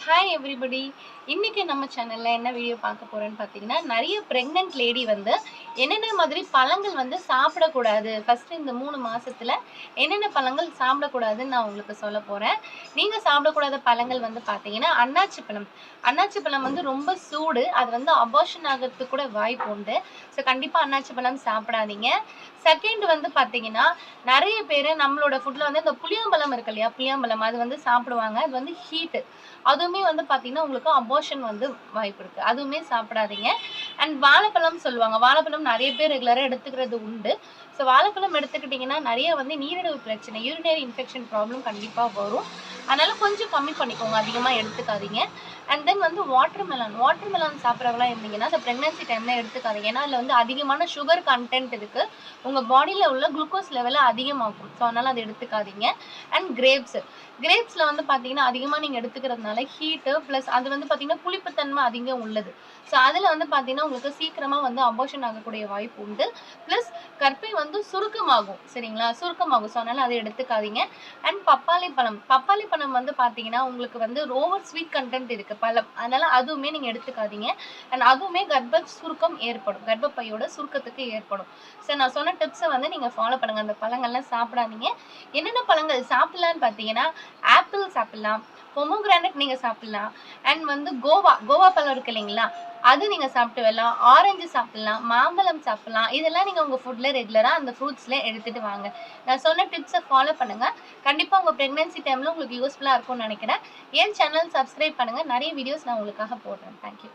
Hi everybody இன்றைக்கி நம்ம சேனலில் என்ன வீடியோ பார்க்க போகிறோன்னு பார்த்தீங்கன்னா நிறைய ப்ரெக்னென்ட் லேடி வந்து என்னென்ன மாதிரி பழங்கள் வந்து சாப்பிடக்கூடாது? ஃபர்ஸ்ட் இந்த மூணு மாசத்துல என்னென்ன பழங்கள் சாப்பிடக்கூடாதுன்னு நான் உங்களுக்கு சொல்ல போறேன். நீங்க சாப்பிடக்கூடாத பழங்கள் வந்து பாத்தீங்கன்னா அன்னாச்சி பழம். அன்னாச்சி பழம் வந்து ரொம்ப சூடு. அது வந்து அபார்ஷன் ஆகிறதுக்கு கூட வாய்ப்பு உண்டு. ஸோ கண்டிப்பா அன்னாச்சி பழம் சாப்பிடாதீங்க. செகண்ட் வந்து பாத்தீங்கன்னா நிறைய பேர் நம்மளோட ஃபுட்ல வந்து இந்த புளியாம்பழம் இருக்கு இல்லையா? புளியாம்பழம் அது வந்து சாப்பிடுவாங்க. அது வந்து ஹீட்டு அதுவுமே வந்து பார்த்தீங்கன்னா உங்களுக்கு அபோஷன் வந்து வாய்ப்பு இருக்கு. அதுவுமே சாப்பிடாதீங்க. அண்ட் வாழைப்பழம் சொல்லுவாங்க. வாழைப்பழம் நிறைய பேர் ரெகுலராக எடுத்துக்கிறது உண்டு. ஸோ வாழைப்பழம் எடுத்துக்கிட்டிங்கன்னா நிறைய வந்து நீரிழிவு பிரச்சனை யூரினரி இன்ஃபெக்ஷன் ப்ராப்ளம் கண்டிப்பாக வரும். அதனால கொஞ்சம் கம்மி பண்ணிக்கோங்க. அதிகமாக எடுத்துக்காதீங்க. அண்ட் தென் வந்து வாட்டர் மெலான் வாட்டர் மெலான் சாப்பிட்றவங்களாம் இருந்தீங்கன்னா அந்த ப்ரெக்னன்சி டைமில் எடுத்துக்காதீங்க. ஏன்னா அதில் வந்து அதிகமான சுகர் கண்டென்ட் இருக்குது உங்கள் பாடியில் உள்ள குளுக்கோஸ் லெவலை அதிகமாகும் ஸோ அதனால் அதை எடுத்துக்காதீங்க. அண்ட் கிரேப்ஸ் கிரேப்ஸில் வந்து பார்த்தீங்கன்னா அதிகமாக நீங்கள் எடுத்துக்கிறதுனால ஹீட்டு ப்ளஸ் அது வந்து பார்த்தீங்கன்னா புளிப்புத்தன்மை அதிகம் உள்ளது. ஸோ அதில் வந்து பார்த்தீங்கன்னா உங்களுக்கு சீக்கிரமாக வந்து அபோஷன் ஆகக்கூடிய வாய்ப்பு உண்டு. ப்ளஸ் சுருக்கமாகும். சரிங்களா? சுருக்கமாகும். ஸோ அதனால் அதை எடுத்துக்காதீங்க. அண்ட் பப்பாளி பழம் பப்பாளி பழம் வந்து பார்த்தீங்கன்னா உங்களுக்கு வந்து ஓவர் ஸ்வீட் கண்டென்ட் இருக்கு. பழம். அதனால அதுவுமே நீங்கள் எடுத்துக்காதீங்க. அண்ட் அதுவுமே கர்ப்ப சுருக்கம் ஏற்படும். கர்ப்பப்பையோட சுருக்கத்துக்கு ஏற்படும். ஸோ நான் சொன்ன டிப்ஸை வந்து நீங்கள் ஃபாலோ பண்ணுங்க. அந்த பழங்கள்லாம் சாப்பிடாதீங்க. என்னென்ன பழங்கள் சாப்பிடலான்னு பார்த்தீங்கன்னா ஆப்பிள் சாப்பிடலாம். பொமோகிரானட் நீங்கள் சாப்பிடலாம். அண்ட் வந்து கோவா கோவா பழம் இருக்கு இல்லைங்களா? அது நீங்கள் சாப்பிட்டு வரலாம். ஆரஞ்சு சாப்பிடலாம் மாம்பழம் சாப்பிடலாம். இதெல்லாம் நீங்கள் உங்கள் ஃபுட்டில் ரெகுலராக அந்த ஃப்ரூட்ஸில் எடுத்துகிட்டு வாங்க. நான் சொன்ன டிப்ஸை ஃபாலோ பண்ணுங்கள் கண்டிப்பாக உங்கள் ப்ரெக்னென்சி டைமில் உங்களுக்கு யூஸ்ஃபுல்லாக இருக்கும்னு நினைக்கிறேன். என் சேனல் சப்ஸ்கிரைப் பண்ணுங்கள் நிறைய வீடியோஸ் நான் உங்களுக்காக போடுறேன். தேங்க்யூ